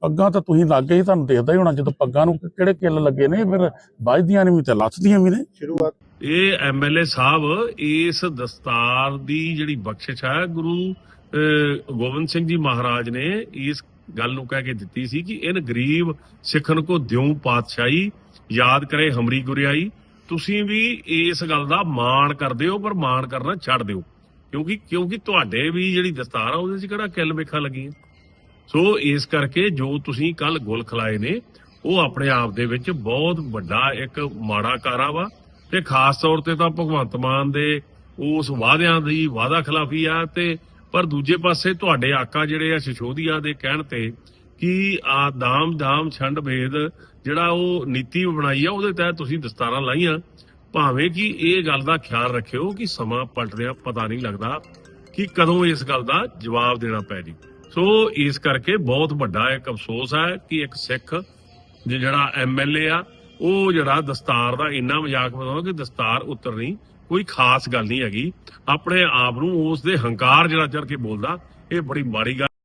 ਪੱਗਾਂ ਤਾਂ ਤੁਸੀਂ ਲੱਗ ਗਏ ਤੁਹਾਨੂੰ ਦੇਖਦਾ ਹੀ ਹੋਣਾ ਜਦੋਂ ਪੱਗਾਂ ਨੂੰ ਕਿਹੜੇ ਕਿੱਲ ਲੱਗੇ ਨੇ ਫਿਰ ਵੱਜਦੀਆਂ ਨੇ ਵੀ ਤੇ ਲੱਥਦੀਆਂ ਵੀ ਨੇ। ਸ਼ੁਰੂਆਤ। ਇਹ ਐਮਐਲਏ ਸਾਹਿਬ ਇਸ ਦਸਤਾਰ ਦੀ ਜਿਹੜੀ ਬਖਸ਼ਿਸ਼ ਹੈ ਗੁਰੂ ਗੋਬਿੰਦ ਸਿੰਘ ਜੀ ਮਹਾਰਾਜ ਨੇ ਇਸ ਗੱਲ ਨੂੰ ਕਹਿ ਕੇ ਦਿੱਤੀ ਸੀ ਕਿ ਇਨ ਗਰੀਬ ਸਿੱਖਣ ਕੋ ਦਿਉ ਪਾਤਸ਼ਾਹੀ ਯਾਦ ਕਰੇ ਹਮਰੀ ਗੁਰਿਆਈ। ਤੁਸੀਂ ਵੀ ਇਸ ਗੱਲ ਦਾ ਮਾਣ ਕਰਦੇ ਹੋ ਪਰ ਮਾਣ ਕਰਨਾ ਛੱਡ ਦਿਓ। ਕਿਉਂਕਿ ਕਿਉਂਕਿ ਤੁਹਾਡੇ ਵੀ ਜਿਹੜੀ ਦਸਤਾਰ ਆ ਉਹਦੇ 'ਚ ਕਿਹੜਾ ਕਿੱਲ ਮੇਖਾਂ ਲੱਗੀਆਂ? ਸੋ ਇਸ ਕਰਕੇ ਜੋ ਤੁਸੀਂ ਕੱਲ ਗੁਲ ਖਲਾਏ ਨੇ, ਉਹ ਆਪਣੇ ਆਪ ਦੇ ਵਿੱਚ ਬਹੁਤ ਵੱਡਾ ਇੱਕ ਮਾੜਾ ਕਾਰਾ ਵਾ ਤੇ ਖਾਸ ਤੌਰ ਤੇ ਤਾਂ ਭਗਵੰਤ ਮਾਨ ਦੇ ਉਸ ਵਾਅਦਿਆਂ ਦੀ ਵਾਅਦਾ ਖਿਲਾਫੀ ਆ ਤੇ ਪਰ ਦੂਜੇ ਪਾਸੇ ਤੁਹਾਡੇ ਆਕਾ ਜਿਹੜੇ ਆ ਸ਼ਿਸ਼ੋਦੀਆ ਦੇ ਕਹਿਣ ਤੇ ਕਿ ਆ ਦਾਮ ਦਾਮ ਛੰਡ ਭੇਦ ਜਿਹੜਾ ਉਹ ਨੀਤੀ ਬਣਾਈ ਆ, ਉਹਦੇ ਤਹਿਤ ਤੁਸੀਂ ਦਸਤਾਰਾਂ ਲਾਈਆਂ। ਭਾਵੇਂ ਕਿ ਇਹ ਗੱਲ ਦਾ ਖਿਆਲ ਰੱਖਿਓ ਕਿ ਸਮਾਂ ਪਲਟਦਿਆਂ ਪਤਾ ਨਹੀਂ ਲੱਗਦਾ ਕਿ ਕਦੋਂ ਇਸ ਗੱਲ ਦਾ ਜਵਾਬ ਦੇਣਾ ਪੈ ਜੀ। ਸੋ ਇਸ ਕਰਕੇ ਬਹੁਤ ਵੱਡਾ ਇੱਕ ਅਫਸੋਸ ਹੈ ਕਿ ਇੱਕ ਸਿੱਖ ਜੇ ਜਿਹੜਾ ਐਮਐਲਏ ਆ, ਉਹ ਜਿਹੜਾ ਦਸਤਾਰ ਦਾ ਇੰਨਾ ਮਜ਼ਾਕ ਬਣਾਉਂਦਾ ਕਿ ਦਸਤਾਰ ਉਤਰਨੀ ਕੋਈ ਖਾਸ ਗੱਲ ਨਹੀਂ ਹੈਗੀ। ਆਪਣੇ ਆਪ ਨੂੰ ਉਸ ਦੇ ਹੰਕਾਰ ਜਿਹੜਾ ਚੜ ਕੇ ਬੋਲਦਾ, ਇਹ ਬੜੀ ਮਾੜੀ ਗੱਲ